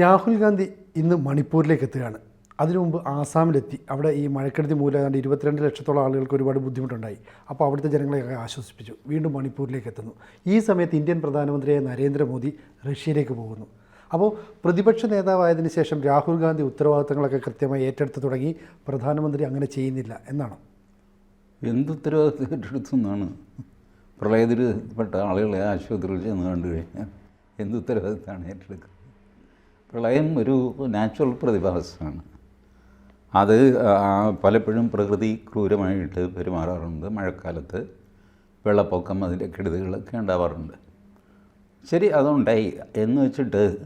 രാഹുൽ ഗാന്ധി ഇന്ന് മണിപ്പൂരിലേക്ക് എത്തുകയാണ്. അതിനു മുമ്പ് ആസാമിലെത്തി. അവിടെ ഈ മഴക്കെടുതി മൂലം ഏതാണ്ട് ഇരുപത്തിരണ്ട് ലക്ഷത്തോളം ആളുകൾക്ക് ഒരുപാട് ബുദ്ധിമുട്ടുണ്ടായി. അപ്പോൾ അവിടുത്തെ ജനങ്ങളെയൊക്കെ ആശ്വസിപ്പിച്ചു. വീണ്ടും മണിപ്പൂരിലേക്ക് എത്തുന്നു. ഈ സമയത്ത് ഇന്ത്യൻ പ്രധാനമന്ത്രിയായ നരേന്ദ്രമോദി റഷ്യയിലേക്ക് പോകുന്നു. അപ്പോൾ പ്രതിപക്ഷ നേതാവായതിനു ശേഷം രാഹുൽ ഗാന്ധി ഉത്തരവാദിത്തങ്ങളൊക്കെ കൃത്യമായി ഏറ്റെടുത്ത് തുടങ്ങി പ്രധാനമന്ത്രി അങ്ങനെ ചെയ്യുന്നില്ല എന്നാണ്? എന്ത് ഉത്തരവാദിത്തം ഏറ്റെടുത്തു എന്നാണ്? പ്രളയത്തിൽ പെട്ട ആളുകളെ ആശുപത്രിയിൽ ചെന്ന് കണ്ടു കഴിഞ്ഞാൽ എന്ത് ഉത്തരവാദിത്തമാണ് ഏറ്റെടുക്കുന്നത്? പ്രളയം ഒരു നാച്ചുറൽ പ്രതിഭാസമാണ്. അത് പലപ്പോഴും പ്രകൃതി ക്രൂരമായിട്ട് പെരുമാറാറുണ്ട്. മഴക്കാലത്ത് വെള്ളപ്പൊക്കം അതിന്റെ കെടുതികളൊക്കെ ഉണ്ടാവാറുണ്ട്. ശരി അതുണ്ടായി. എന്ന് വെച്ചിട്ട്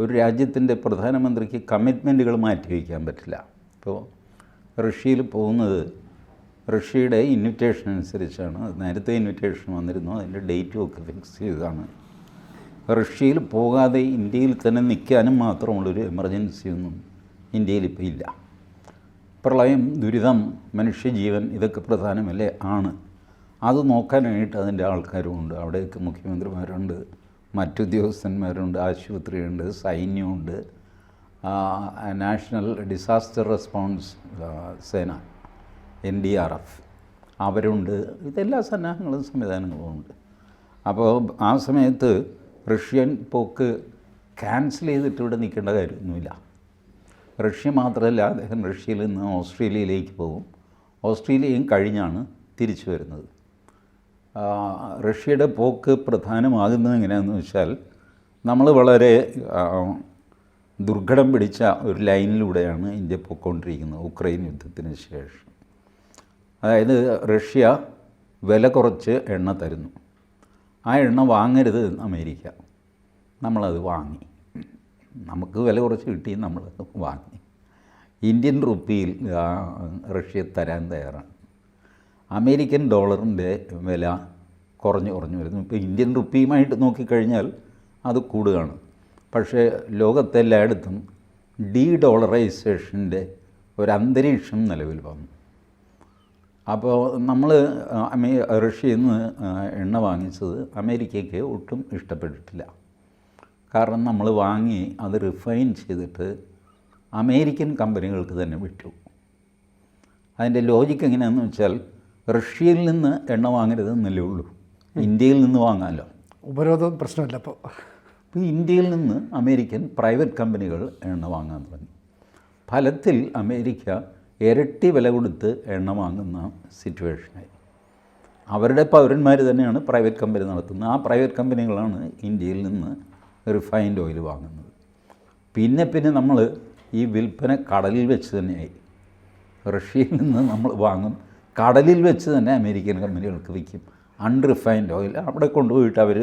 ഒരു രാജ്യത്തിന്റെ പ്രധാനമന്ത്രിക്ക് കമ്മിറ്റ്മെന്റുകൾ മാറ്റി വയ്ക്കാൻ പറ്റില്ല. ഇപ്പോൾ റഷ്യയിൽ പോകുന്നത് റഷ്യയുടെ ഇൻവിറ്റേഷൻ അനുസരിച്ചാണ്. നേരത്തെ ഇൻവിറ്റേഷൻ വന്നിരുന്നു. അതിന്റെ ഡേറ്റും ഒക്കെ ഫിക്സ് ചെയ്തതാണ്. റഷ്യയിൽ പോകാതെ ഇന്ത്യയിൽ തന്നെ നിൽക്കാനും മാത്രമുള്ളൊരു എമർജൻസി ഒന്നും ഇന്ത്യയിൽ ഇപ്പോൾ ഇല്ല. പ്രളയം ദുരിതം മനുഷ്യജീവൻ ഇതൊക്കെ പ്രധാനമല്ലേ? ആണ്. അത് നോക്കാനായിട്ട് അതിന്റെ ആൾക്കാരുമുണ്ട്. അവിടെയൊക്കെ മുഖ്യമന്ത്രിമാരുണ്ട് മറ്റുദ്യോഗസ്ഥന്മാരുണ്ട് ആശുപത്രിയുണ്ട് സൈന്യമുണ്ട്. നാഷണൽ ഡിസാസ്റ്റർ റെസ്പോൺസ് സേന എൻ ഡി ആർ എഫ്. അവരുണ്ട്. ഇതെല്ലാ സന്നാഹങ്ങളും സംവിധാനങ്ങളും ഉണ്ട് അപ്പോൾ ആ സമയത്ത് റഷ്യൻ പോക്ക് ക്യാൻസൽ ചെയ്തിട്ട് ഇവിടെ നിൽക്കേണ്ട കാര്യമൊന്നുമില്ല. റഷ്യ മാത്രമല്ല അദ്ദേഹം റഷ്യയിൽ നിന്ന് ഓസ്ട്രേലിയയിലേക്ക് പോകും. ഓസ്ട്രേലിയയും കഴിഞ്ഞാണ് തിരിച്ചു വരുന്നത്. റഷ്യയുടെ പോക്ക് പ്രധാനമാകുന്നത് എങ്ങനെയാണെന്ന് വെച്ചാൽ നമ്മൾ വളരെ ദുർഘടം പിടിച്ച ഒരു ലൈനിലൂടെയാണ് ഇന്ത്യ പോയിക്കൊണ്ടിരിക്കുന്നത് ഉക്രൈൻ യുദ്ധത്തിന് ശേഷം. അതായത് റഷ്യ വില കുറച്ച് എണ്ണ തരുന്നു. ആ എണ്ണ വാങ്ങരുത് അമേരിക്ക. നമ്മളത് വാങ്ങി. നമുക്ക് വില കുറച്ച് കിട്ടി നമ്മൾ വാങ്ങി. ഇന്ത്യൻ റുപ്പിയിൽ റഷ്യ തരാൻ തയ്യാറാണ്. അമേരിക്കൻ ഡോളറിന്റെ വില കുറഞ്ഞു കുറഞ്ഞു വരുന്നു. ഇപ്പോൾ ഇന്ത്യൻ റുപ്പിയുമായിട്ട് നോക്കിക്കഴിഞ്ഞാൽ അത് കൂടുകയാണ്. പക്ഷേ ലോകത്തെല്ലായിടത്തും ഡീ ഡോളറൈസേഷന്റെ ഒരു നിലവിൽ വന്നു. അപ്പോൾ നമ്മൾ അമേ റഷ്യയിൽ നിന്ന് എണ്ണ വാങ്ങിച്ചത് അമേരിക്കയ്ക്ക് ഒട്ടും ഇഷ്ടപ്പെട്ടിട്ടില്ല. കാരണം നമ്മൾ വാങ്ങി അത് റിഫൈൻ ചെയ്തിട്ട് അമേരിക്കൻ കമ്പനികൾക്ക് തന്നെ വിറ്റു. അതിന്റെ ലോജിക്ക് എങ്ങനെയാണെന്ന് വെച്ചാൽ റഷ്യയിൽ നിന്ന് എണ്ണ വാങ്ങരുത് എന്നല്ലേ ഉള്ളൂ. ഇന്ത്യയിൽ നിന്ന് വാങ്ങാമല്ലോ ഉപരോധം പ്രശ്നമല്ല അപ്പോൾ. ഇപ്പോൾ ഇന്ത്യയിൽ നിന്ന് അമേരിക്കൻ പ്രൈവറ്റ് കമ്പനികൾ എണ്ണ വാങ്ങാൻ തുടങ്ങി. ഫലത്തിൽ അമേരിക്ക ഇരട്ടി വില കൊടുത്ത് എണ്ണ വാങ്ങുന്ന സിറ്റുവേഷനായി അവരുടെ പൗരന്മാർ തന്നെയാണ് പ്രൈവറ്റ് കമ്പനി നടത്തുന്നത്. ആ പ്രൈവറ്റ് കമ്പനികളാണ് ഇന്ത്യയിൽ നിന്ന് റിഫൈൻഡ് ഓയിൽ വാങ്ങുന്നത്. പിന്നെ പിന്നെ നമ്മൾ ഈ വിൽപ്പന കടലിൽ വെച്ച് തന്നെയായി. റഷ്യയിൽ നിന്ന് നമ്മൾ വാങ്ങും. കടലിൽ വെച്ച് തന്നെ അമേരിക്കൻ കമ്പനികൾക്ക് വിൽക്കും. അൺറിഫൈൻഡ് ഓയിൽ അവിടെ കൊണ്ടുപോയിട്ട് അവർ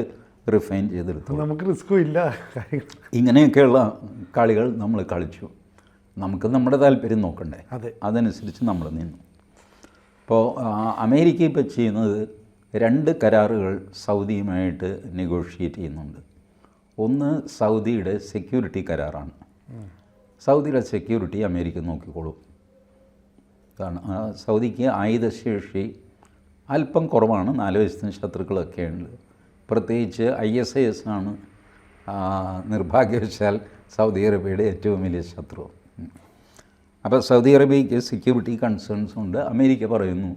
റിഫൈൻ ചെയ്തെടുത്തു നമുക്ക് റിസ്ക്കും ഇല്ല. ഇങ്ങനെയൊക്കെയുള്ള കളികൾ നമ്മൾ കളിച്ചു. നമുക്ക് നമ്മുടെ താല്പര്യം നോക്കണ്ടേ? അതെ. അതനുസരിച്ച് നമ്മൾ നിന്നു. ഇപ്പോൾ അമേരിക്ക ഇപ്പോൾ ചെയ്യുന്നത് രണ്ട് കരാറുകൾ സൗദിയുമായിട്ട് നെഗോഷിയേറ്റ് ചെയ്യുന്നുണ്ട്. ഒന്ന് സൗദിയുടെ സെക്യൂരിറ്റി കരാറാണ്. സൗദിയുടെ സെക്യൂരിറ്റി അമേരിക്ക നോക്കിക്കോളും. കാരണം സൗദിക്ക് ആയുധശേഷി അല്പം കുറവാണ്. നാല് വയസ്സിന് ശത്രുക്കളൊക്കെ ഉണ്ട്. പ്രത്യേകിച്ച് ഐ എസ് ഐ എസ് ആണ് നിർഭാഗ്യവശാൽ സൗദി അറേബ്യയുടെ ഏറ്റവും വലിയ ശത്രു. അപ്പോൾ സൗദി അറേബ്യയ്ക്ക് സെക്യൂരിറ്റി കൺസേൺസ് ഉണ്ട്. അമേരിക്ക പറയുന്നു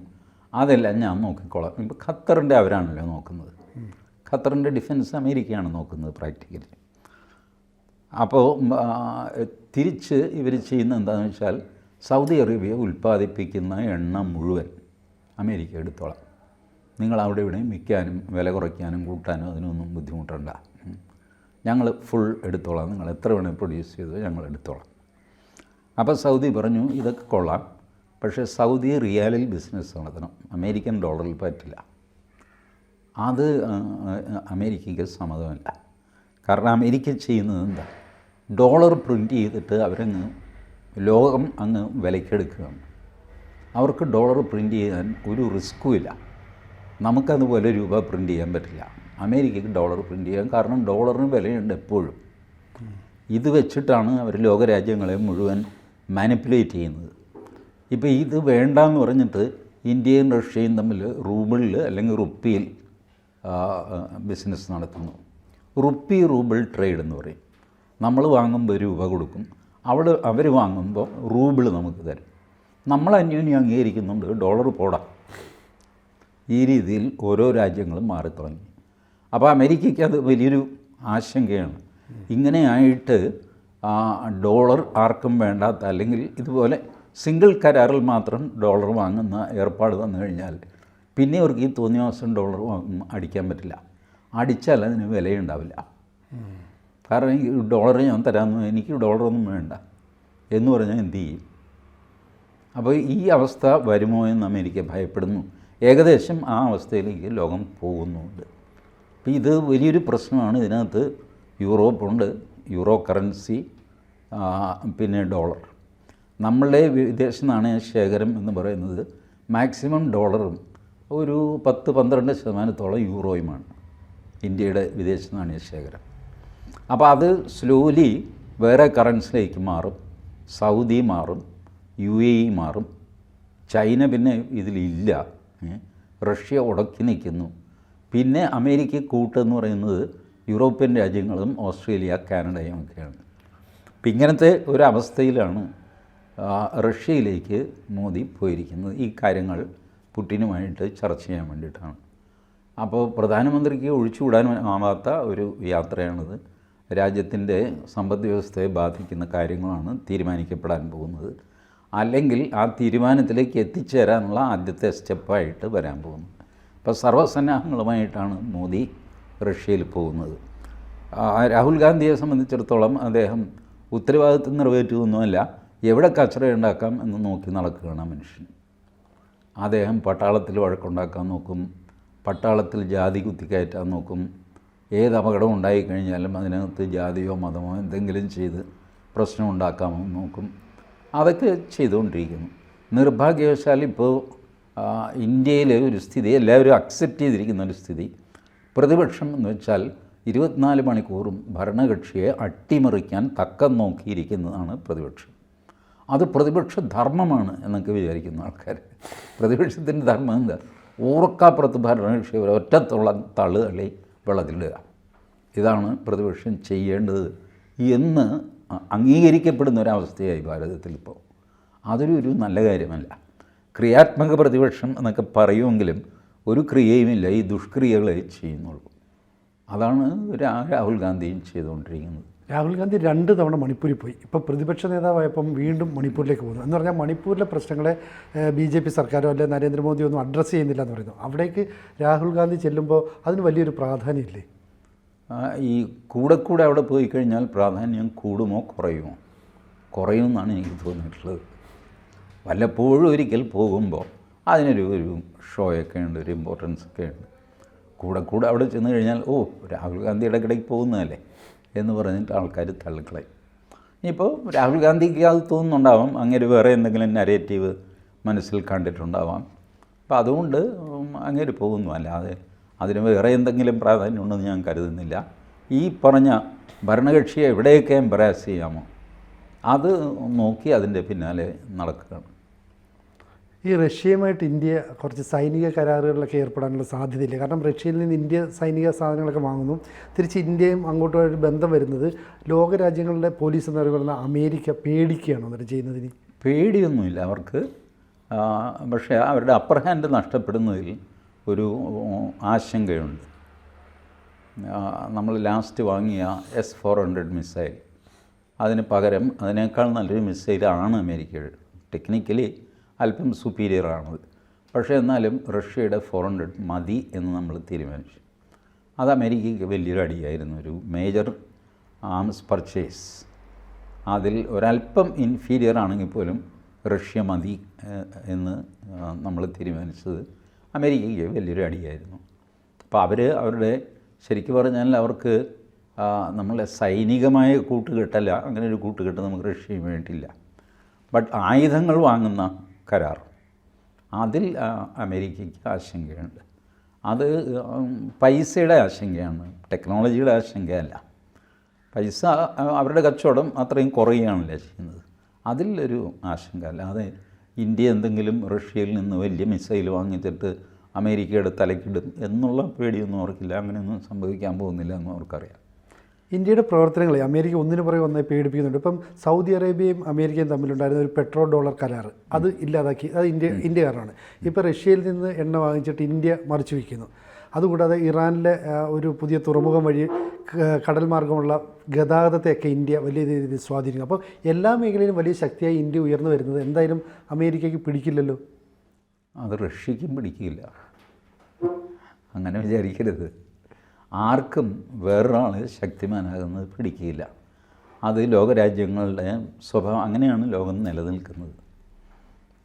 അതെല്ലാം ഞാൻ നോക്കിക്കോളാം. ഇപ്പോൾ ഖത്തറിന്റെ അവരാണല്ലോ നോക്കുന്നത്. ഖത്തറിന്റെ ഡിഫൻസ് അമേരിക്കയാണ് നോക്കുന്നത് പ്രാക്ടിക്കലി അപ്പോൾ തിരിച്ച് ഇവർ ചെയ്യുന്ന എന്താണെന്ന് വെച്ചാൽ സൗദി അറേബ്യ ഉൽപ്പാദിപ്പിക്കുന്ന എണ്ണ മുഴുവൻ അമേരിക്ക എടുത്തോളാം. നിങ്ങൾ അവിടെ ഇവിടെയും വിൽക്കാനും വില കുറയ്ക്കാനും കൂട്ടാനും അതിനൊന്നും ബുദ്ധിമുട്ടണ്ട. ഞങ്ങൾ ഫുൾ എടുത്തോളാം. നിങ്ങൾ എത്ര വേണേൽ പ്രൊഡ്യൂസ് ചെയ്തോ ഞങ്ങൾ എടുത്തോളാം. അപ്പോൾ സൗദി പറഞ്ഞു ഇതൊക്കെ കൊള്ളാം. പക്ഷേ സൗദി റിയാലിൽ ബിസിനസ് നടത്തണം. അമേരിക്കൻ ഡോളറിൽ പറ്റില്ല. അത് അമേരിക്കയ്ക്ക് സമ്മതമല്ല. കാരണം അമേരിക്ക ചെയ്യുന്നത് എന്താ? ഡോളർ പ്രിന്റ് ചെയ്തിട്ട് അവരങ്ങ് ലോകം അങ്ങ് വിലക്കെടുക്കുകയാണ്. അവർക്ക് ഡോളർ പ്രിന്റ് ചെയ്യാൻ ഒരു റിസ്ക്കും ഇല്ല. നമുക്കതുപോലെ രൂപ പ്രിന്റ് ചെയ്യാൻ പറ്റില്ല. അമേരിക്കയ്ക്ക് ഡോളർ പ്രിന്റ് ചെയ്യാൻ കാരണം ഡോളറിന് വിലയുണ്ട് എപ്പോഴും. ഇത് വെച്ചിട്ടാണ് അവർ ലോകരാജ്യങ്ങളെ മുഴുവൻ മാനിപ്പുലേറ്റ് ചെയ്യുന്നത്. ഇപ്പോൾ ഇത് വേണ്ടെന്ന് പറഞ്ഞിട്ട് ഇന്ത്യയും റഷ്യയും തമ്മിൽ റൂബിളിൽ അല്ലെങ്കിൽ റുപ്പിയിൽ ബിസിനസ് നടത്തുന്നു. റുപ്പി റൂബിൾ ട്രേഡ് എന്ന് പറയും. നമ്മൾ വാങ്ങുമ്പോൾ രൂപ കൊടുക്കും. അവിടെ അവർ വാങ്ങുമ്പോൾ റൂബിൾ നമുക്ക് തരും. നമ്മൾ അന്യോന്യം അംഗീകരിക്കുന്നുണ്ട് ഡോളർ പോടാം. ഈ രീതിയിൽ ഓരോ രാജ്യങ്ങളും മാറി തുടങ്ങി. അപ്പോൾ അമേരിക്കയ്ക്ക് അത് വലിയൊരു ആശങ്കയാണ്. ഇങ്ങനെയായിട്ട് ഡോളർ ആർക്കും വേണ്ടാത്ത അല്ലെങ്കിൽ ഇതുപോലെ സിംഗിൾ കരാറിൽ മാത്രം ഡോളർ വാങ്ങുന്ന ഏർപ്പാട് വന്നു കഴിഞ്ഞാൽ പിന്നെ അവർക്ക് ഈ തോന്നിയ ദിവസം ഡോളർ അടിക്കാൻ പറ്റില്ല. അടിച്ചാൽ അതിന് വിലയുണ്ടാവില്ല. കാരണം ഈ ഡോളർ ഞാൻ തരാമെന്ന് എനിക്ക് ഡോളറൊന്നും വേണ്ട എന്ന് പറഞ്ഞാൽ എന്തു ചെയ്യും? അപ്പോൾ ഈ അവസ്ഥ വരുമോ എന്ന് അമേരിക്ക ഭയപ്പെടുന്നു. ഏകദേശം ആ അവസ്ഥയിലേക്ക് ലോകം പോകുന്നുണ്ട്. അപ്പോൾ ഇത് വലിയൊരു പ്രശ്നമാണ്. ഇതിനകത്ത് യൂറോപ്പുണ്ട്. യൂറോ കറൻസി പിന്നെ ഡോളർ. നമ്മളുടെ വിദേശ നാണയ ശേഖരം എന്ന് പറയുന്നത്. മാക്സിമം ഡോളറും ഒരു പത്ത് പന്ത്രണ്ട് ശതമാനത്തോളം യൂറോയുമാണ് ഇന്ത്യയുടെ വിദേശ നാണയ ശേഖരം. അപ്പോൾ അത് സ്ലോലി വേറെ കറൻസിലേക്ക് മാറും സൗദി മാറും യു എ ഇ മാറും. ചൈന പിന്നെ ഇതിലില്ല റഷ്യ ഉടക്കി നിൽക്കുന്നു പിന്നെ അമേരിക്ക കൂട്ടെന്ന് പറയുന്നത് യൂറോപ്യൻ രാജ്യങ്ങളും ഓസ്ട്രേലിയ കാനഡയും ഒക്കെയാണ്. അപ്പം ഇങ്ങനത്തെ ഒരവസ്ഥയിലാണ് അവസ്ഥയിലാണ് റഷ്യയിലേക്ക് മോദി പോയിരിക്കുന്നത്. ഈ കാര്യങ്ങൾ പുട്ടിനുമായിട്ട് ചർച്ച ചെയ്യാൻ വേണ്ടിയിട്ടാണ്. അപ്പോൾ പ്രധാനമന്ത്രിക്ക് ഒഴിച്ചുകൂടാൻ ആവാത്ത ഒരു യാത്രയാണിത്. രാജ്യത്തിന്റെ സമ്പദ് വ്യവസ്ഥയെ ബാധിക്കുന്ന കാര്യങ്ങളാണ് തീരുമാനിക്കപ്പെടാൻ പോകുന്നത്. അല്ലെങ്കിൽ ആ തീരുമാനത്തിലേക്ക് എത്തിച്ചേരാനുള്ള ആദ്യത്തെ സ്റ്റെപ്പായിട്ട് വരാൻ പോകുന്നത്. അപ്പോൾ സർവസന്നാഹങ്ങളുമായിട്ടാണ് മോദി റഷ്യയിൽ പോകുന്നത്. രാഹുൽ ഗാന്ധിയെ സംബന്ധിച്ചിടത്തോളം അദ്ദേഹം ഉത്തരവാദിത്വം നിറവേറ്റുമൊന്നുമല്ല എവിടെ കച്ചറ ഉണ്ടാക്കാം എന്ന് നോക്കി നടക്കുകയാണ് മനുഷ്യൻ. അദ്ദേഹം പട്ടാളത്തിൽ വഴക്കുണ്ടാക്കാൻ നോക്കും പട്ടാളത്തിൽ ജാതി കുത്തിക്കയറ്റാൻ നോക്കും. ഏത് അപകടം ഉണ്ടായിക്കഴിഞ്ഞാലും അതിനകത്ത് ജാതിയോ മതമോ എന്തെങ്കിലും ചെയ്ത് പ്രശ്നം ഉണ്ടാക്കാമെന്ന് നോക്കും. അതൊക്കെ ചെയ്തുകൊണ്ടിരിക്കുന്നു. നിർഭാഗ്യവശാൽ ഇപ്പോൾ ഇന്ത്യയിലെ ഒരു സ്ഥിതി എല്ലാവരും അക്സെപ്റ്റ് ചെയ്തിരിക്കുന്ന ഒരു സ്ഥിതി. പ്രതിപക്ഷം എന്ന് വെച്ചാൽ ഇരുപത്തിനാല് മണിക്കൂറും ഭരണകക്ഷിയെ അട്ടിമറിക്കാൻ തക്കം നോക്കിയിരിക്കുന്നതാണ് പ്രതിപക്ഷം. അത് പ്രതിപക്ഷ ധർമ്മമാണ് എന്നൊക്കെ വിചാരിക്കുന്ന ആൾക്കാർ പ്രതിപക്ഷത്തിന്റെ ധർമ്മം എന്താ? ഊർക്കാപ്പുറത്ത് ഭരണകക്ഷി ഒറ്റത്തുള്ള തള്ളുകളി തള്ളി വെള്ളത്തിലിടുക. ഇതാണ് പ്രതിപക്ഷം ചെയ്യേണ്ടത് എന്ന് അംഗീകരിക്കപ്പെടുന്ന ഒരവസ്ഥയായി ഭാരതത്തിൽ ഇപ്പോൾ. അതൊരു ഒരു നല്ല കാര്യമല്ല. ക്രിയാത്മക പ്രതിപക്ഷം എന്നൊക്കെ പറയുമെങ്കിലും ഒരു ക്രിയയുമില്ല ഈ ദുഷ്ക്രിയകളെ ചെയ്യുന്നുള്ളൂ. അതാണ് രാഹുൽ ഗാന്ധിയും ചെയ്തുകൊണ്ടിരിക്കുന്നത്. രാഹുൽ ഗാന്ധി രണ്ട് തവണ മണിപ്പൂരിൽ പോയി. ഇപ്പോൾ പ്രതിപക്ഷ നേതാവായപ്പം വീണ്ടും മണിപ്പൂരിലേക്ക് പോകുന്നു. എന്ന് പറഞ്ഞാൽ മണിപ്പൂരിലെ പ്രശ്നങ്ങളെ ബി ജെ പി സർക്കാരോ അല്ലെങ്കിൽ നരേന്ദ്രമോദിയോ ഒന്നും അഡ്രസ്സ് ചെയ്യുന്നില്ല എന്ന് പറയുന്നു. അവിടേക്ക് രാഹുൽ ഗാന്ധി ചെല്ലുമ്പോൾ അതിന് വലിയൊരു പ്രാധാന്യമില്ലേ? ഇല്ലേ ഈ കൂടെ കൂടെ അവിടെ പോയി കഴിഞ്ഞാൽ പ്രാധാന്യം കൂടുമോ കുറയുമോ? കുറയുമെന്നാണ് എനിക്ക് തോന്നിയിട്ടുള്ളത്. വല്ലപ്പോഴും ഒരിക്കൽ പോകുമ്പോൾ അതിനൊരു ഒരു ഷോയൊക്കെ ഉണ്ട് ഒരു ഇമ്പോർട്ടൻസ് ഒക്കെ ഉണ്ട്. കൂടെ കൂടെ അവിടെ ചെന്ന് കഴിഞ്ഞാൽ ഓ രാഹുൽ ഗാന്ധി ഇടയ്ക്കിടയ്ക്ക് പോകുന്നതല്ലേ എന്ന് പറഞ്ഞിട്ട് ആൾക്കാർ തള്ളിക്കളയും. ഇനിയിപ്പോൾ രാഹുൽ ഗാന്ധിക്ക് അത് തോന്നുന്നുണ്ടാവാം. അങ്ങനെ വേറെ എന്തെങ്കിലും നരേറ്റീവ് മനസ്സിൽ കണ്ടിട്ടുണ്ടാവാം. അപ്പോൾ അതുകൊണ്ട് അങ്ങനെ പോകുന്നു. അല്ലാതെ അതിന് വേറെ എന്തെങ്കിലും പ്രാധാന്യം ഉണ്ടെന്ന് ഞാൻ കരുതുന്നില്ല. ഈ പറഞ്ഞ ഭരണകക്ഷിയെ എവിടെയൊക്കെ എംബറാസ് ചെയ്യാമോ അത് നോക്കി അതിന്റെ പിന്നാലെ നടക്കുകയാണ്. ഈ റഷ്യയുമായിട്ട് ഇന്ത്യ കുറച്ച് സൈനിക കരാറുകളിലൊക്കെ ഏർപ്പെടാനുള്ള സാധ്യതയില്ല. കാരണം റഷ്യയിൽ നിന്ന് ഇന്ത്യ സൈനിക സാധനങ്ങളൊക്കെ വാങ്ങുന്നു. തിരിച്ച് ഇന്ത്യയും അങ്ങോട്ടുമായിട്ട് ബന്ധം വരുന്നത് ലോകരാജ്യങ്ങളുടെ പോലീസ് എന്ന് പറയുന്ന അമേരിക്ക പേടിക്കുകയാണോ എന്നിട്ട് ചെയ്യുന്നതിന് പേടിയൊന്നുമില്ല അവർക്ക്. പക്ഷേ അവരുടെ അപ്പർ ഹാൻഡ് നഷ്ടപ്പെടുന്നതിൽ ഒരു ആശങ്കയുണ്ട്. നമ്മൾ ലാസ്റ്റ് വാങ്ങിയ എസ് ഫോർ ഹൺഡ്രഡ് മിസൈൽ അതിന് പകരം അതിനേക്കാൾ നല്ലൊരു മിസൈലാണ് അമേരിക്കയുടെ. ടെക്നിക്കലി അല്പം സുപ്പീരിയറാണത് പക്ഷേ എന്നാലും റഷ്യയുടെ ഫോർ ഹൺഡ്രഡ് മതി എന്ന് നമ്മൾ തീരുമാനിച്ചു. അത് അമേരിക്കയ്ക്ക് വലിയൊരു അടിയായിരുന്നു. ഒരു മേജർ ആംസ് പർച്ചേസ് അതിൽ ഒരല്പം ഇൻഫീരിയർ ആണെങ്കിൽ പോലും റഷ്യ മതി എന്ന് നമ്മൾ തീരുമാനിച്ചത് അമേരിക്കയ്ക്ക് വലിയൊരു അടിയായിരുന്നു. അപ്പോൾ അവർ അവരുടെ ശരിക്കും പറഞ്ഞാൽ അവർക്ക് നമ്മളെ സൈനികമായ കൂട്ടുകെട്ടല്ല അങ്ങനെ ഒരു കൂട്ടുകെട്ട് നമുക്ക് റഷ്യയും വേണ്ടിയില്ല ബട്ട് ആയുധങ്ങൾ വാങ്ങുന്ന കരാർ. അതിൽ അമേരിക്കയ്ക്ക് ആശങ്കയുണ്ട്. അത് പൈസയുടെ ആശങ്കയാണ്. ടെക്നോളജിയുടെ ആശങ്കയല്ല. പൈസ അവരുടെ കച്ചവടം അത്രയും കുറയുകയാണല്ലേ ചെയ്യുന്നത്. അതിലൊരു ആശങ്ക. അല്ലാതെ ഇന്ത്യ എന്തെങ്കിലും റഷ്യയിൽ നിന്ന് വലിയ മിസൈൽ വാങ്ങിച്ചിട്ട് അമേരിക്കയുടെ തലക്കിടും എന്നുള്ള പേടിയൊന്നും അവർക്കില്ല. അങ്ങനെയൊന്നും സംഭവിക്കാൻ പോകുന്നില്ല എന്ന് അവർക്കറിയാം. ഇന്ത്യയുടെ പ്രവർത്തനങ്ങളെ അമേരിക്ക ഒന്നിനു പുറകെ ഒന്നായി പേടിപ്പിക്കുന്നുണ്ട്. ഇപ്പം സൗദി അറേബ്യയും അമേരിക്കയും തമ്മിലുണ്ടായിരുന്ന ഒരു പെട്രോൾ ഡോളർ കരാർ അത് ഇല്ലാതാക്കി. അത് ഇന്ത്യ ഇന്ത്യ കാരണമാണ് ഇപ്പോൾ റഷ്യയിൽ നിന്ന് എണ്ണ വാങ്ങിച്ചിട്ട് ഇന്ത്യ മറിച്ചു വയ്ക്കുന്നു അതുകൂടാതെ ഇറാനിലെ ഒരു പുതിയ തുറമുഖം വഴി കടൽ മാർഗമുള്ള ഗതാഗതത്തെയൊക്കെ ഇന്ത്യ വലിയ രീതിയിൽ സ്വാധീനിക്കും അപ്പോൾ എല്ലാ മേഖലയിലും വലിയ ശക്തിയായി ഇന്ത്യ ഉയർന്നു വരുന്നത് എന്തായാലും അമേരിക്കയ്ക്ക് പിടിക്കില്ലല്ലോ? അത് റഷ്യക്കും പിടിക്കില്ല. അങ്ങനെ വിചാരിക്കരുത്. ആർക്കും വേറൊരാൾ ശക്തിമാനാകുന്നത് പിടിക്കില്ല. അത് ലോകരാജ്യങ്ങളുടെ സ്വഭാവം അങ്ങനെയാണ് ലോകം നിലനിൽക്കുന്നത്.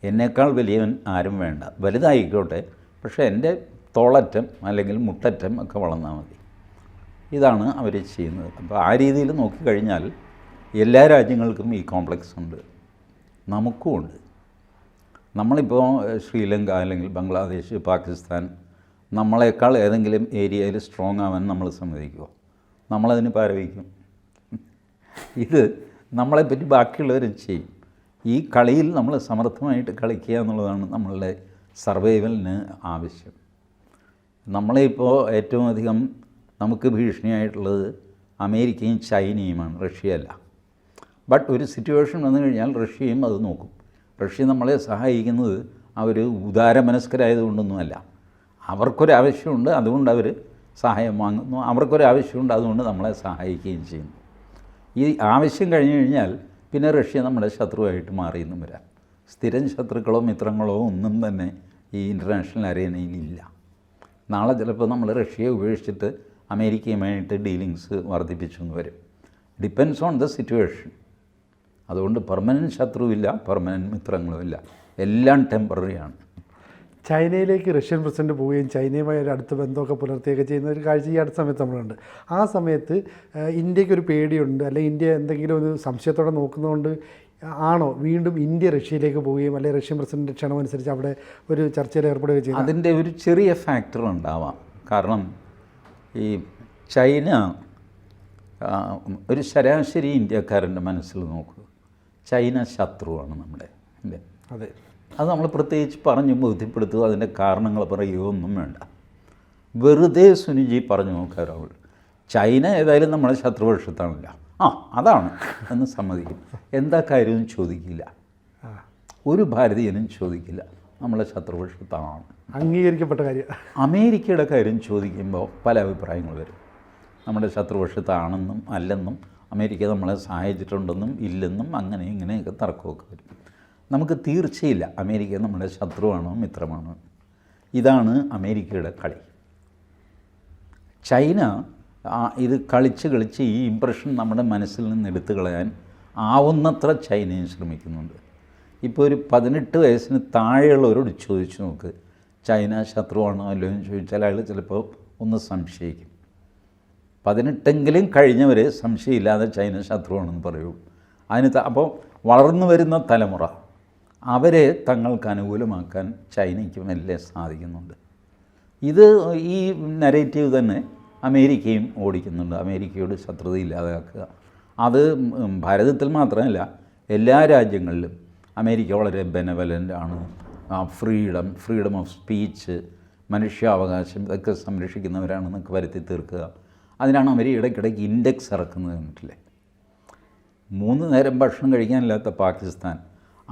എന്നേക്കാൾ വലിയവൻ ആരും വേണ്ട. വലുതായിക്കോട്ടെ പക്ഷേ എന്റെ തോളറ്റം അല്ലെങ്കിൽ മുട്ടറ്റം ഒക്കെ വളർന്നാൽ മതി. ഇതാണ് അവർ ചെയ്യുന്നത്. അപ്പോൾ ആ രീതിയിൽ നോക്കിക്കഴിഞ്ഞാൽ എല്ലാ രാജ്യങ്ങൾക്കും ഈ കോംപ്ലക്സ് ഉണ്ട്. നമുക്കും ഉണ്ട് നമ്മളിപ്പോൾ ശ്രീലങ്ക അല്ലെങ്കിൽ ബംഗ്ലാദേശ് പാകിസ്ഥാൻ നമ്മളെക്കാൾ ഏതെങ്കിലും ഏരിയയിൽ സ്ട്രോങ് ആവാൻ നമ്മൾ സമ്മതിക്കുമോ നമ്മളതിന് പാരവിക്കും ഇത് നമ്മളെപ്പറ്റി ബാക്കിയുള്ളവരും ചെയ്യും? ഈ കളിയിൽ നമ്മൾ സമർത്ഥമായിട്ട് കളിക്കുക എന്നുള്ളതാണ് നമ്മളുടെ സർവൈവലിന് ആവശ്യം. നമ്മളെ ഇപ്പോൾ ഏറ്റവും അധികം നമുക്ക് ഭീഷണിയായിട്ടുള്ളത് അമേരിക്കയും ചൈനയുമാണ് റഷ്യയല്ല. ബട്ട് ഒരു സിറ്റുവേഷൻ വന്നു കഴിഞ്ഞാൽ റഷ്യയും അത് നോക്കും. റഷ്യ നമ്മളെ സഹായിക്കുന്നത് അവർ ഉദാരമനസ്കരായതുകൊണ്ടൊന്നുമല്ല. അവർക്കൊരാവശ്യമുണ്ട് അതുകൊണ്ട് അവർ സഹായം വാങ്ങുന്നു. അവർക്കൊരാവശ്യമുണ്ട് അതുകൊണ്ട് നമ്മളെ സഹായിക്കുകയും ചെയ്യുന്നു. ഈ ആവശ്യം കഴിഞ്ഞു കഴിഞ്ഞാൽ പിന്നെ റഷ്യ നമ്മുടെ ശത്രുവായിട്ട് മാറിയെന്നും വരാം. സ്ഥിരം ശത്രുക്കളോ മിത്രങ്ങളോ ഒന്നും തന്നെ ഈ ഇന്റർനാഷണൽ അരേനയിൽ ഇല്ല. നാളെ ചിലപ്പോൾ നമ്മൾ റഷ്യയെ ഉപേക്ഷിച്ചിട്ട് അമേരിക്കയുമായിട്ട് ഡീലിങ്സ് വർദ്ധിപ്പിച്ചു എന്ന് വരും. ഡിപ്പെൻസ് ഓൺ ദ സിറ്റുവേഷൻ അതുകൊണ്ട് പെർമനന്റ് ശത്രുവില്ല പെർമനന്റ് മിത്രങ്ങളുമില്ല. എല്ലാം ടെമ്പററിയാണ് ചൈനയിലേക്ക് റഷ്യൻ പ്രസിഡന്റ് പോവുകയും ചൈനയുമായി ഒരു അടുത്ത ബന്ധമൊക്കെ പുലർത്തുകയൊക്കെ ചെയ്യുന്ന ഒരു കാഴ്ച ഈ അടുത്ത സമയത്ത് നമ്മളുണ്ട്. ആ സമയത്ത് ഇന്ത്യയ്ക്ക് ഒരു പേടിയുണ്ട്. അല്ലെങ്കിൽ ഇന്ത്യ എന്തെങ്കിലും ഒരു സംശയത്തോടെ നോക്കുന്നതുകൊണ്ട് ആണോ വീണ്ടും ഇന്ത്യ റഷ്യയിലേക്ക് പോവുകയും അല്ലെങ്കിൽ റഷ്യൻ പ്രസിഡന്റ് ക്ഷണം അനുസരിച്ച് അവിടെ ഒരു ചർച്ചയിൽ ഏർപ്പെടുകയും ചെയ്യും അതിന്റെ ഒരു ചെറിയ ഫാക്ടർ ഉണ്ടാവാം. കാരണം ഈ ചൈന ഒരു ശരാശരി ഇന്ത്യക്കാരന്റെ മനസ്സിൽ നോക്കൂ. ചൈന ശത്രുവാണ് നമ്മുടെ അല്ലേ അതെ. അത് നമ്മൾ പ്രത്യേകിച്ച് പറഞ്ഞു ബോധ്യപ്പെടുത്തുക അതിന്റെ കാരണങ്ങൾ പറയുകയോ ഒന്നും വേണ്ട. വെറുതെ സുനിജി പറഞ്ഞു നോക്കാറവൾ ചൈന ഏതായാലും നമ്മളെ ശത്രുപക്ഷത്താണില്ല. ആ അതാണ്. എന്ന് സമ്മതിക്കും എന്താ കാര്യമൊന്നും ചോദിക്കില്ല. ഒരു ഭാരതീയനും ചോദിക്കില്ല. നമ്മളെ ശത്രുപക്ഷത്താണ്. അംഗീകരിക്കപ്പെട്ട കാര്യം. അമേരിക്കയുടെ കാര്യം ചോദിക്കുമ്പോൾ പല അഭിപ്രായങ്ങൾ വരും. നമ്മുടെ ശത്രുപക്ഷത്താണെന്നും അല്ലെന്നും അമേരിക്ക നമ്മളെ സഹായിച്ചിട്ടുണ്ടെന്നും ഇല്ലെന്നും അങ്ങനെ ഇങ്ങനെയൊക്കെ തർക്കമൊക്കെ വരും. നമുക്ക് തീർച്ചയില്ല. അമേരിക്ക നമ്മുടെ ശത്രുവാണോ മിത്രമാണോ? ഇതാണ് അമേരിക്കയുടെ കളി. ചൈന ഇത് കളിച്ച് കളിച്ച് ഈ ഇമ്പ്രഷൻ നമ്മുടെ മനസ്സിൽ നിന്ന് എടുത്തു കളയാൻ ആവുന്നത്ര ചൈനയും ശ്രമിക്കുന്നുണ്ട്. ഇപ്പോൾ ഒരു പതിനെട്ട് വയസ്സിന് താഴെയുള്ളവരോട് ചോദിച്ചു നോക്ക് ചൈന ശത്രുവാണോ അല്ലോ എന്ന് ചോദിച്ചാൽ അയാൾ ചിലപ്പോൾ ഒന്ന് സംശയിക്കും. പതിനെട്ടെങ്കിലും കഴിഞ്ഞവർ സംശയമില്ലാതെ ചൈന ശത്രുവാണെന്ന് പറയൂ. അതിന് അപ്പോൾ വളർന്നു വരുന്ന തലമുറ അവരെ തങ്ങൾക്ക് അനുകൂലമാക്കാൻ ചൈനയ്ക്ക് മെല്ലെ സാധിക്കുന്നുണ്ട്. ഇത് ഈ നരേറ്റീവ് തന്നെ അമേരിക്കയും ഓടിക്കുന്നുണ്ട്. അമേരിക്കയോട് ശത്രുത ഇല്ലാതാക്കുക. അത് ഭാരതത്തിൽ മാത്രമല്ല എല്ലാ രാജ്യങ്ങളിലും അമേരിക്ക വളരെ ബെനവലന്റ് ആണ്. ഫ്രീഡം ഫ്രീഡം ഓഫ് സ്പീച്ച് മനുഷ്യാവകാശം ഇതൊക്കെ സംരക്ഷിക്കുന്നവരാണെന്നൊക്കെ വരുത്തി തീർക്കുക. അതിനാണ് അവർ ഇടയ്ക്കിടയ്ക്ക് ഇൻഡെക്സ് ഇറക്കുന്നത് കണ്ടിട്ടില്ലേ? മൂന്ന് നേരം ഭക്ഷണം കഴിക്കാനില്ലാത്ത പാകിസ്ഥാൻ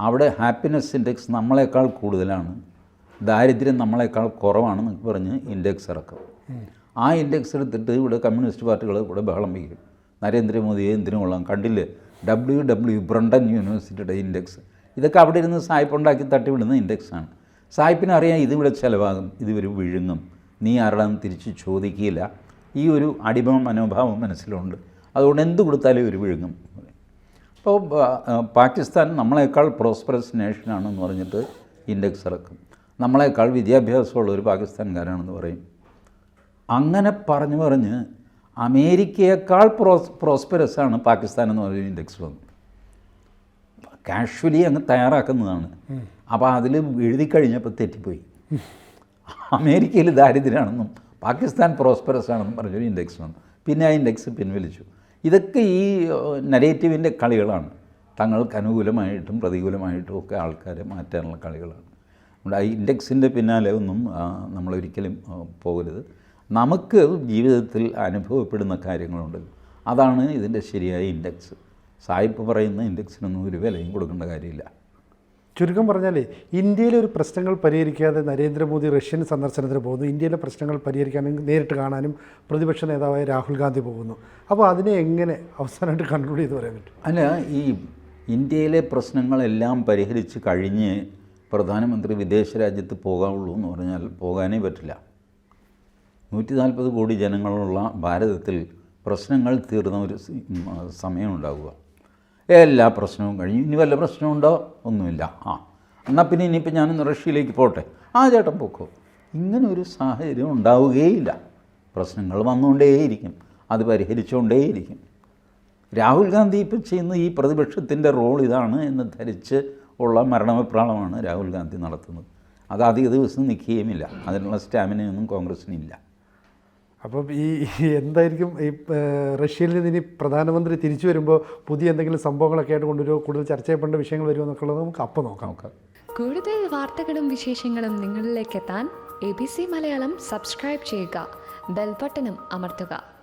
അവിടെ ഹാപ്പിനെസ് ഇൻഡെക്സ് നമ്മളെക്കാൾ കൂടുതലാണ്. ദാരിദ്ര്യം നമ്മളെക്കാൾ കുറവാണ് എന്നൊക്കെ പറഞ്ഞ് ഇൻഡെക്സ് ഇറക്കും. ആ ഇൻഡെക്സ് എടുത്തിട്ട് ഇവിടെ കമ്മ്യൂണിസ്റ്റ് പാർട്ടികൾ ഇവിടെ ബഹളം വയ്ക്കും. നരേന്ദ്രമോദിയെ എന്തിനു കൊള്ളാം? കണ്ടില്ലേ? ഡബ്ല്യു ഡബ്ല്യു ബ്രണ്ടൻ യൂണിവേഴ്സിറ്റിയുടെ ഇൻഡെക്സ് ഇതൊക്കെ അവിടെ ഇരുന്ന് സായിപ്പ് ഉണ്ടാക്കി തട്ടിവിടുന്ന ഇൻഡെക്സാണ് സായിപ്പിന് അറിയാം ഇതിവിടെ ചിലവാകും ഇതിവർ വിഴുങ്ങും. നീ ആരുടെന്ന് തിരിച്ച് ചോദിക്കില്ല ഈ ഒരു അടിമ മനോഭാവം മനസ്സിലുണ്ട്. അതുകൊണ്ട് എന്ത് കൊടുത്താലും ഇവർ വിഴുങ്ങും. അപ്പോൾ പാകിസ്ഥാൻ നമ്മളെക്കാൾ പ്രോസ്പെറസ് നേഷനാണെന്ന് പറഞ്ഞിട്ട് ഇൻഡെക്സ് ഇറക്കും. നമ്മളെക്കാൾ വിദ്യാഭ്യാസമുള്ള ഒരു പാകിസ്ഥാൻകാരാണെന്ന് പറയും. അങ്ങനെ പറഞ്ഞു പറഞ്ഞ് അമേരിക്കയേക്കാൾ പ്രോസ് പ്രോസ്പെറസ് ആണ് പാകിസ്ഥാൻ എന്ന് പറയുന്ന ഇൻഡെക്സ് വന്നു കാഷ്വലി അങ്ങ് തയ്യാറാക്കുന്നതാണ്. അപ്പോൾ അതിൽ എഴുതി കഴിഞ്ഞപ്പോൾ തെറ്റിപ്പോയി. അമേരിക്കയിൽ ദാരിദ്ര്യമാണെന്നും പാകിസ്ഥാൻ പ്രോസ്പെറസ് ആണെന്നും പറഞ്ഞൊരു ഇൻഡെക്സ് വന്നു. പിന്നെ ആ ഇൻഡെക്സ് പിൻവലിച്ചു. ഇതൊക്കെ ഈ നരേറ്റീവിന്റെ കളികളാണ്. തങ്ങൾക്ക് അനുകൂലമായിട്ടും പ്രതികൂലമായിട്ടും ഒക്കെ ആൾക്കാരെ മാറ്റാനുള്ള കളികളാണ്. നമ്മുടെ ആ ഇൻഡെക്സിന്റെ പിന്നാലെ ഒന്നും നമ്മളൊരിക്കലും പോകരുത്. നമുക്ക് ജീവിതത്തിൽ അനുഭവപ്പെടുന്ന കാര്യങ്ങളുണ്ട്. അതാണ് ഇതിന്റെ ശരിയായ ഇൻഡെക്സ്. സായിപ്പ് പറയുന്ന ഇൻഡെക്സിനൊന്നും ഒരു വിലയും കൊടുക്കേണ്ട കാര്യമില്ല. ചുരുക്കം പറഞ്ഞാലേ ഇന്ത്യയിലെ ഒരു പ്രശ്നങ്ങൾ പരിഹരിക്കാതെ നരേന്ദ്രമോദി റഷ്യൻ സന്ദർശനത്തിന് പോകുന്നു. ഇന്ത്യയിലെ പ്രശ്നങ്ങൾ പരിഹരിക്കാനും നേരിട്ട് കാണാനും പ്രതിപക്ഷ നേതാവായ രാഹുൽ ഗാന്ധി പോകുന്നു. അപ്പോൾ അതിനെ എങ്ങനെ അവസാനമായിട്ട് കൺക്ലൂഡ് ചെയ്ത് പറയാൻ പറ്റും? അല്ല ഈ ഇന്ത്യയിലെ പ്രശ്നങ്ങളെല്ലാം പരിഹരിച്ച് കഴിഞ്ഞ് പ്രധാനമന്ത്രി വിദേശ രാജ്യത്ത് പോകാവുള്ളൂ എന്ന് പറഞ്ഞാൽ പോകാനേ പറ്റില്ല. നൂറ്റി നാൽപ്പത് കോടി ജനങ്ങളുള്ള ഭാരതത്തിൽ പ്രശ്നങ്ങൾ തീർന്ന ഒരു സമയമുണ്ടാകുക എല്ലാ പ്രശ്നവും കഴിഞ്ഞു. ഇനി വല്ല പ്രശ്നമുണ്ടോ ഒന്നുമില്ല. ആ. എന്നാൽ പിന്നെ ഇനിയിപ്പോൾ ഞാനൊന്ന് റഷ്യയിലേക്ക് പോട്ടെ. ആ ചേട്ടൻ പൊക്കോ. ഇങ്ങനെ ഒരു സാഹചര്യം ഉണ്ടാവുകയില്ല. പ്രശ്നങ്ങൾ വന്നുകൊണ്ടേയിരിക്കും. അത് പരിഹരിച്ചുകൊണ്ടേയിരിക്കും. രാഹുൽ ഗാന്ധി ഇപ്പം ചെയ്യുന്ന ഈ പ്രതിപക്ഷത്തിന്റെ റോൾ ഇതാണ് എന്ന് ധരിച്ച് ഉള്ള മരണവിപ്രാളമാണ് രാഹുൽ ഗാന്ധി നടത്തുന്നത്. അത് അധിക ദിവസം നിൽക്കുകയുമില്ല. അതിനുള്ള സ്റ്റാമിനയൊന്നും കോൺഗ്രസ്സിനില്ല. അപ്പം ഈ എന്തായിരിക്കും ഈ റഷ്യയിൽ നിന്ന് ഇനി പ്രധാനമന്ത്രി തിരിച്ചു വരുമ്പോൾ പുതിയ എന്തെങ്കിലും സംഭവങ്ങളൊക്കെ ആയിട്ട് കൊണ്ടുവരുമോ കൂടുതൽ ചർച്ച ചെയ്യപ്പെടേണ്ട വിഷയങ്ങൾ വരുമോ എന്നൊക്കെയുള്ളത് നമുക്ക് അപ്പം നോക്കാം. നോക്കാം. കൂടുതൽ വാർത്തകളും വിശേഷങ്ങളും നിങ്ങളിലേക്ക് എത്താൻ A B C Malayalam subscribe ചെയ്യുക. ബെൽബട്ടനും അമർത്തുക.